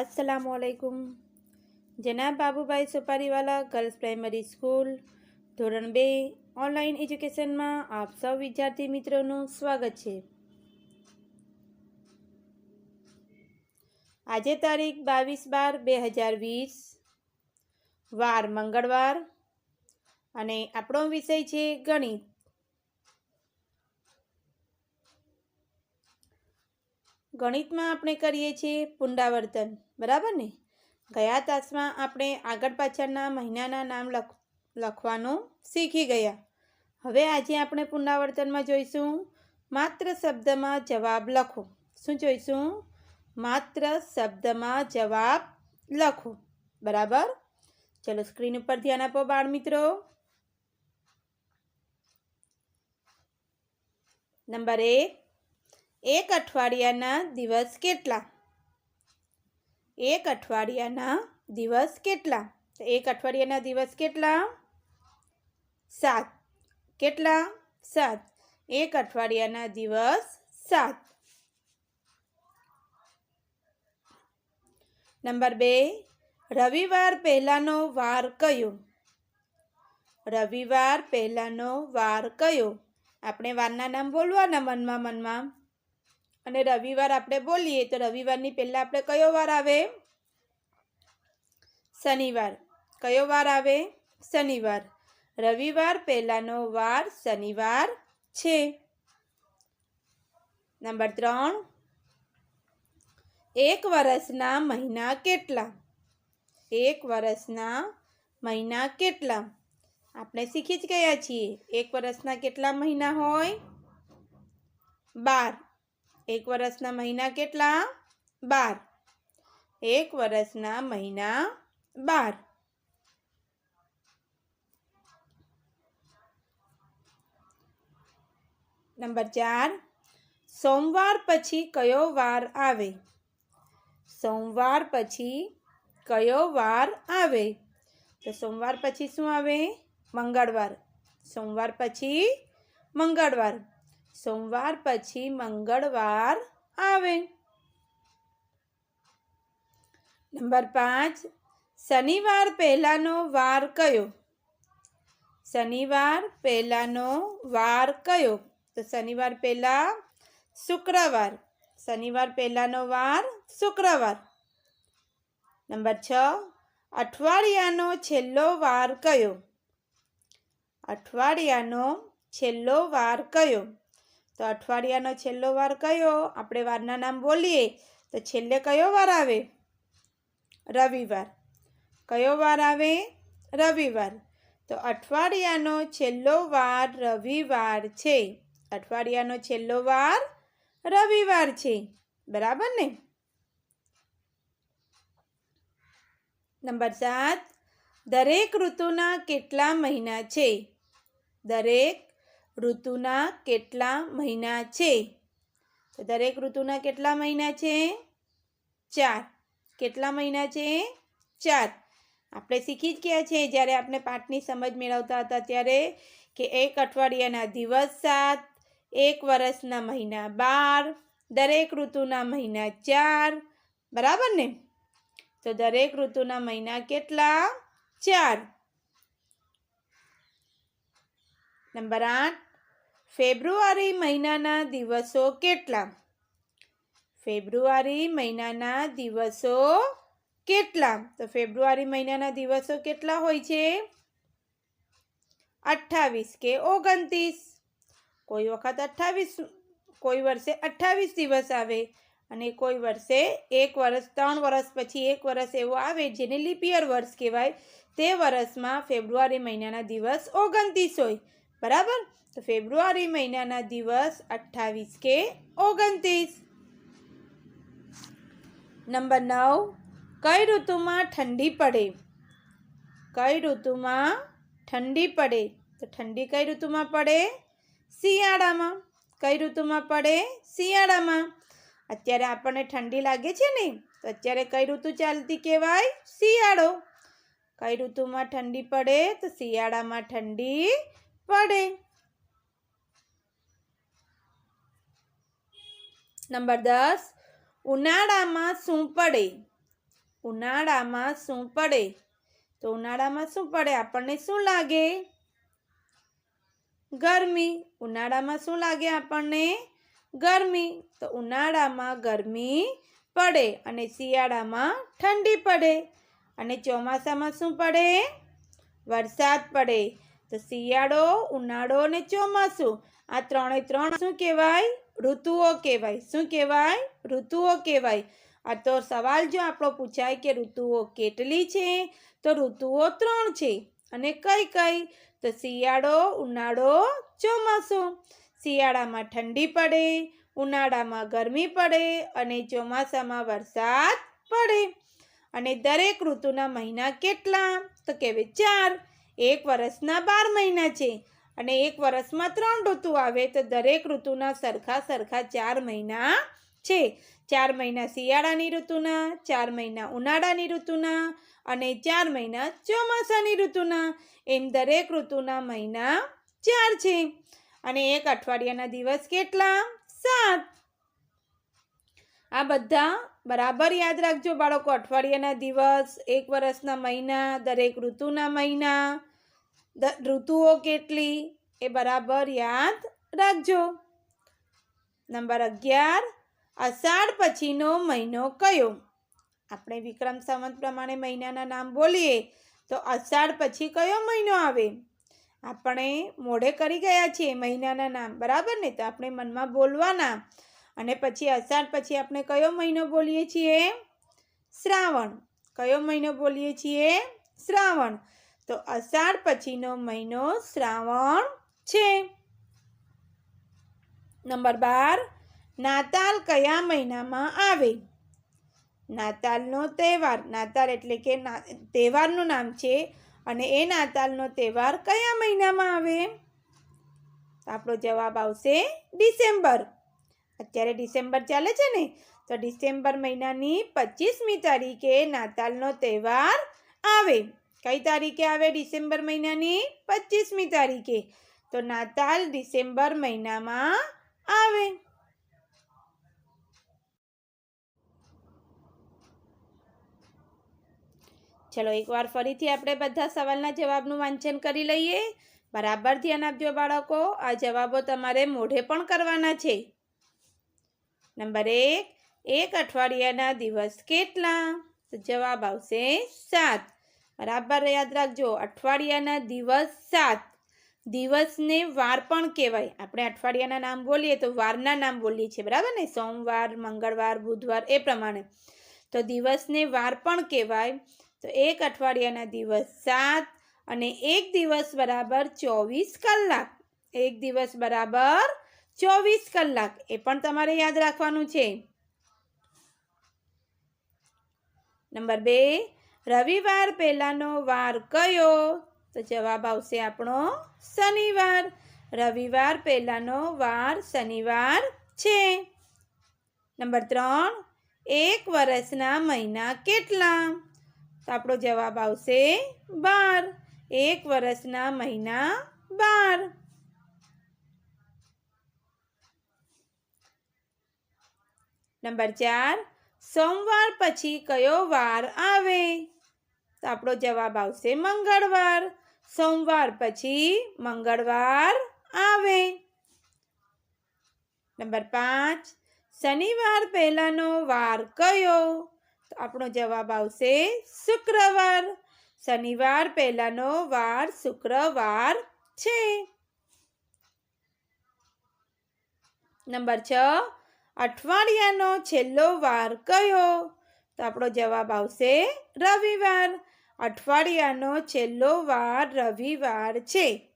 અસલામુઅલૈકુમ જનાબ Babubhai Suparivala girls primary school ધોરણ બે online એજ્યુકેશનમાં આપ સૌ વિદ્યાર્થી મિત્રોનું સ્વાગત છે. આજે તારીખ બાવીસ બાર બે હજાર વીસ, વાર મંગળવાર અને આપણો વિષય છે ગણિત. ગણિતમાં આપણે કરીએ છીએ પુનરાવર્તન, બરાબર ને? ગયા તાસમાં આપણે આગળ પાછળના મહિનાના નામ લખ, લખવાનું શીખી ગયા. હવે આજે આપણે પુનરાવર્તનમાં જોઈશું માત્ર શબ્દમાં જવાબ લખો. શું જોઈશું? માત્ર શબ્દમાં જવાબ લખો, બરાબર? ચલો સ્ક્રીન ઉપર ધ્યાન આપો બાળ મિત્રો નંબર એક. એક અઠવાડિયાના દિવસ કેટલા? એક અઠવાડિયાના દિવસ કેટલા? તો એક અઠવાડિયાના દિવસ કેટલા? સાત. કેટલા? સાત. એક અઠવાડિયાના દિવસ સાત. નંબર બે. રવિવાર પહેલાંનો વાર કયો? રવિવાર પહેલાંનો વાર કયો? આપણે વારના નામ બોલવાના મનમાં મનમાં. અને રવિવાર આપણે બોલીએ તો રવિવારની પહેલાં આપણે કયો વાર આવે? શનિવાર. કયો વાર આવે? શનિવાર. રવિવાર પહેલાંનો વાર શનિવાર છે. નંબર ત્રણ. એક વર્ષના મહિના કેટલા? એક વર્ષના મહિના કેટલા? આપણે શીખી જ ગયા છીએ. એક વર્ષના કેટલા મહિના હોય? બાર. એક વર્ષના મહિના કેટલા? બાર. એક વર્ષના મહિના બાર. નંબર ચાર. સોમવાર પછી કયો વાર આવે? સોમવાર પછી કયો વાર આવે? તો સોમવાર પછી શું આવે? મંગળવાર. સોમવાર પછી મંગળવાર. સોમવાર પછી મંગળવાર આવે. નંબર પાંચ, શનિવાર પહેલાંનો વાર કયો? શનિવાર પહેલાંનો વાર કયો? તો શનિવાર પહેલાં શુક્રવાર. શનિવાર પહેલાંનો વાર શુક્રવાર. નંબર છ, અઠવાડિયાનો છેલ્લો વાર કયો? અઠવાડિયાનો છેલ્લો વાર કયો? તો અઠવાડિયાનો છેલ્લો વાર કયો? આપણે વારના નામ બોલીએ તો છેલ્લે કયો વાર આવે? રવિવાર. કયો વાર આવે? રવિવાર. તો અઠવાડિયાનો છેલ્લો વાર રવિવાર છે. અઠવાડિયાનો છેલ્લો વાર રવિવાર છે. બરાબર ને? નંબર સાત. દરેક ઋતુના કેટલા મહિના છે? દરેક ઋતુના કેટલા મહિના છે? તો દરેક ઋતુના કેટલા મહિના છે? ચાર. કેટલા મહિના છે? ચાર. આપણે શીખી જ ગયા છે જ્યારે આપણે પાઠની સમજ મેળવતા હતા ત્યારે, કે એક અઠવાડિયાના દિવસ સાત, એક વર્ષના મહિના બાર, દરેક ઋતુના મહિના ચાર. બરાબર ને? તો દરેક ઋતુના મહિના કેટલા? ચાર. નંબર આઠ. ફેબ્રુઆરી મહિનાના દિવસો કેટલા? ફેબ્રુઆરી મહિનાના દિવસો કેટલા? તો ફેબ્રુઆરી મહિનાના દિવસો કેટલા હોય છે? અઠ્ઠાવીસ કે ઓગણત્રીસ? કોઈ વખત અઠ્ઠાવીસ, કોઈ વર્ષે અઠ્ઠાવીસ દિવસ આવે અને કોઈ વર્ષે એક વર્ષ, ત્રણ વર્ષ પછી એક વર્ષ એવો આવે જેને લિપિયર વર્ષ કહેવાય. તે વર્ષમાં ફેબ્રુઆરી મહિનાના દિવસ ઓગણત્રીસ હોય. બરાબર? તો ફેબ્રુઆરી મહિનાના દિવસ અઠ્ઠાવીસ કે ઓગણત્રીસ. નંબર નવ, કઈ ઋતુમાં ઠંડી પડે? કઈ ઋતુમાં ઠંડી પડે? તો ઠંડી કઈ ઋતુમાં પડે? શિયાળામાં. કઈ ઋતુમાં પડે? શિયાળામાં. અત્યારે આપણને ઠંડી લાગે છે ને? તો અત્યારે કઈ ઋતુ ચાલતી કહેવાય? શિયાળો. કઈ ઋતુમાં ઠંડી પડે? તો શિયાળામાં ઠંડી પડે. નંબર દસ, ઉનાળામાં શું પડે? ઉનાળામાં શું પડે? તો ઉનાળામાં શું પડે? આપણને શું લાગે? ગરમી. ઉનાળામાં શું લાગે આપણને? ગરમી. તો ઉનાળામાં ગરમી પડે અને શિયાળામાં ઠંડી પડે. અને ચોમાસામાં શું પડે? વરસાદ પડે. તો શિયાળો, ઉનાળો અને ચોમાસું. આ ત્રણે ત્રણ શું કહેવાય? ઋતુઓ કહેવાય. શું કહેવાય? ઋતુઓ કહેવાય. આ તો સવાલ જો આપણો પૂછાય કે ઋતુઓ કેટલી છે? તો ઋતુઓ ત્રણ છે. અને કઈ કઈ? તો શિયાળો, ઉનાળો, ચોમાસું. શિયાળામાં ઠંડી પડે, ઉનાળામાં ગરમી પડે અને ચોમાસામાં વરસાદ પડે. અને દરેક ઋતુના મહિના કેટલા? તો કહેવાય ચાર. એક વર્ષના બાર મહિના છે અને એક વર્ષમાં ત્રણ ઋતુ આવે તો દરેક ઋતુના સરખા સરખા ચાર મહિના છે. ચાર મહિના શિયાળાની ઋતુના, ચાર મહિના ઉનાળાની ઋતુના અને ચાર મહિના ચોમાસાની ઋતુના. એમ દરેક ઋતુના મહિના ચાર છે. અને એક અઠવાડિયાના દિવસ કેટલા? સાત. આ બધા બરાબર યાદ રાખજો બાળકો, અઠવાડિયાના દિવસ, એક વર્ષના મહિના, દરેક ઋતુના મહિના. ઋતુઓ કેટલી? એ બરાબર યાદ રાખજો. નંબર અગિયાર, અષાઢ પછીનો મહિનો કયો? આપણે વિક્રમ સંવત પ્રમાણે મહિનાના નામ બોલીએ, તો અષાઢ પછી કયો મહિનો આવે? આપણે મોઢે કરી ગયા છીએ મહિનાના નામ, બરાબર ને? તો આપણે મનમાં બોલવાના. અને પછી અષાઢ પછી આપણે કયો મહિનો બોલીએ છીએ? શ્રાવણ. કયો મહિનો બોલીએ છીએ? શ્રાવણ. તો અષાઢ પછીનો મહિનો શ્રાવણ છે. નંબર બાર, નાતાલ કયા મહિનામાં આવે? નાતાલનો તહેવાર, નાતાલ એટલે કે તહેવારનું નામ છે અને એ નાતાલનો તહેવાર કયા મહિનામાં આવે? આપણો જવાબ આવશે ડિસેમ્બર. અત્યારે ડિસેમ્બર ચાલે છે ને, તો ડિસેમ્બર મહિનાની પચીસમી તારીખે નાતાલનો તહેવાર આવે. કઈ તારીખે આવે? ડિસેમ્બર મહિનાની પચીસમી તારીખે. તો નાતાલ ડિસેમ્બર મહિનામાં આવે. ચલો એકવાર ફરીથી આપણે બધા સવાલના જવાબનું વાંચન કરી લઈએ. બરાબર ધ્યાન આપજો બાળકો, આ જવાબો તમારે મોઢે પણ કરવાના છે. નંબર એક એક અઠવાડિયાના દિવસ કેટલા? જવાબ આવશે સાત. બરાબર યાદ રાખજો, અઠવાડિયાના દિવસ સાત. દિવસને વાર પણ કહેવાય. આપણે અઠવાડિયાના નામ બોલીએ તો વારના નામ બોલીએ છીએ, બરાબર ને? સોમવાર, મંગળવાર, બુધવાર એ પ્રમાણે. તો દિવસને વાર પણ કહેવાય. તો એક અઠવાડિયાના દિવસ સાત અને એક દિવસ બરાબર ચોવીસ કલાક. એક દિવસ બરાબર ચોવીસ કલાક. એ પણ તમારે યાદ રાખવાનું છે. નંબર બે રવિવાર પહેલાંનો વાર કયો? તો જવાબ આવશે આપણો શનિવાર. રવિવાર પહેલાંનો વાર શનિવાર છે. નંબર ત્રણ, એક વર્ષના મહિના કેટલા? તો આપણો જવાબ આવશે બાર. એક વર્ષના મહિના બાર. નંબર ચાર સોમવાર પછી કયો વાર આવે? તો આપણો જવાબ આવશે મંગળવાર. સોમવાર પછી મંગળવાર આવે. નંબર પાંચ. શનિવાર પહેલાંનો વાર કયો? તો આપણો જવાબ આવશે શુક્રવાર. શનિવાર પહેલાંનો વાર શુક્રવાર છે. નંબર છ. અઠવાડિયાનો છેલ્લો વાર કયો? તો આપણો જવાબ આવશે રવિવાર. અઠવાડિયાનો છેલ્લો વાર રવિવાર છે.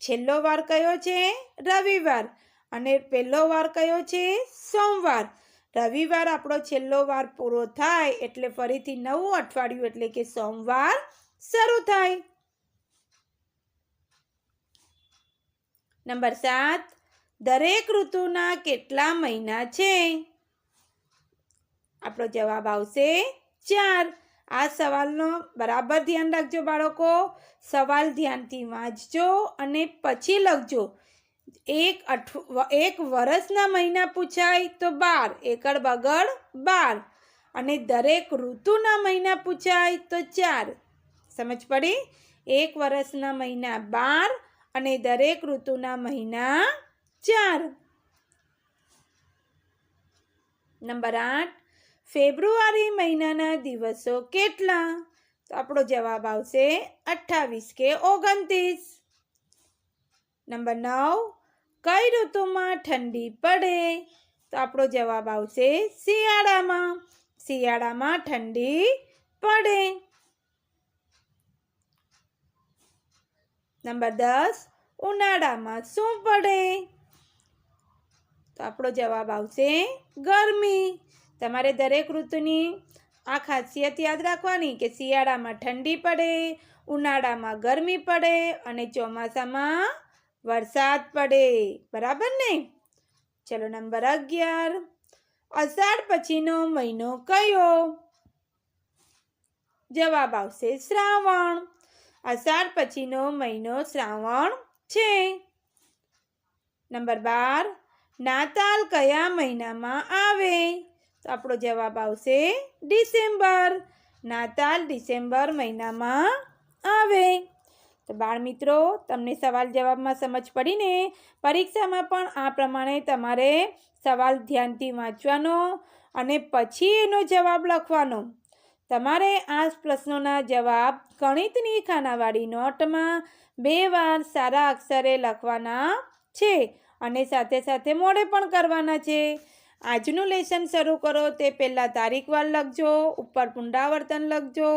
છેલ્લો વાર કયો છે? રવિવાર. અને પહેલો વાર કયો છે? સોમવાર. રવિવાર આપણો છેલ્લો વાર પૂરો થાય એટલે ફરીથી નવું અઠવાડિયું એટલે કે સોમવાર શરૂ થાય. નંબર સાત. દરેક ઋતુના કેટલા મહિના છે? આપણો જવાબ આવશે ચાર. આ સવાલનો બરાબર ધ્યાન રાખજો બાળકો. સવાલ ધ્યાનથી વાંચજો અને પછી લખજો. એક અઠ, એક વર્ષના મહિના પૂછાય તો બાર. એકડ બગડ બાર. અને દરેક ઋતુના મહિના પૂછાય તો ચાર. સમજ પડી? એક વર્ષના મહિના બાર અને દરેક ઋતુના મહિના ચાર. નંબર આઠ. ફેબ્રુઆરી મહિનાના દિવસો કેટલા? તો આપણો જવાબ આવશે અઠ્ઠાવીસ કે ઓગણત્રીસ. નંબર નવ. કઈ ઋતુમાં ઠંડી પડે? તો આપણો જવાબ આવશે શિયાળામાં. શિયાળામાં ઠંડી પડે. નંબર દસ. ઉનાળામાં શું પડે? તો આપણો જવાબ આવશે ગરમી. તમારે દરેક ઋતુની આ ખાસિયત યાદ રાખવાની કે શિયાળામાં ઠંડી પડે, ઉનાળામાં ગરમી પડે અને ચોમાસામાં વરસાદ પડે. બરાબર ને? ચલો નંબર અગિયાર. અષાઢ પછીનો મહિનો કયો? જવાબ આવશે શ્રાવણ. અષાઢ પછીનો મહિનો શ્રાવણ છે. નંબર બાર. નાતાલ કયા મહિનામાં આવે? તો આપણો જવાબ આવશે ડિસેમ્બર. નાતાલ ડિસેમ્બર મહિનામાં આવે. તો બાળ મિત્રો તમને સવાલ જવાબમાં સમજ પડીને પરીક્ષામાં પણ આ પ્રમાણે તમારે સવાલ ધ્યાનથી વાંચવાનો અને પછી એનો જવાબ લખવાનો. તમારે આ પ્રશ્નોના જવાબ ગણિતની ખાનાવાળી નોટમાં બે વાર સારા અક્ષરે લખવાના છે. અને સાથે સાથે મોડે પણ કરવાના છે. આજનું લેસન શરૂ કરો, તે પહેલાં તારીખવાર લખજો, ઉપર પુનરાવર્તન લખજો,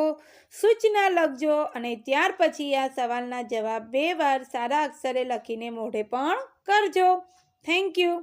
સૂચના લખજો અને ત્યાર પછી આ સવાલના જવાબ બે વાર સારા અક્ષરે લખીને મોઢે પણ કરજો. Thank you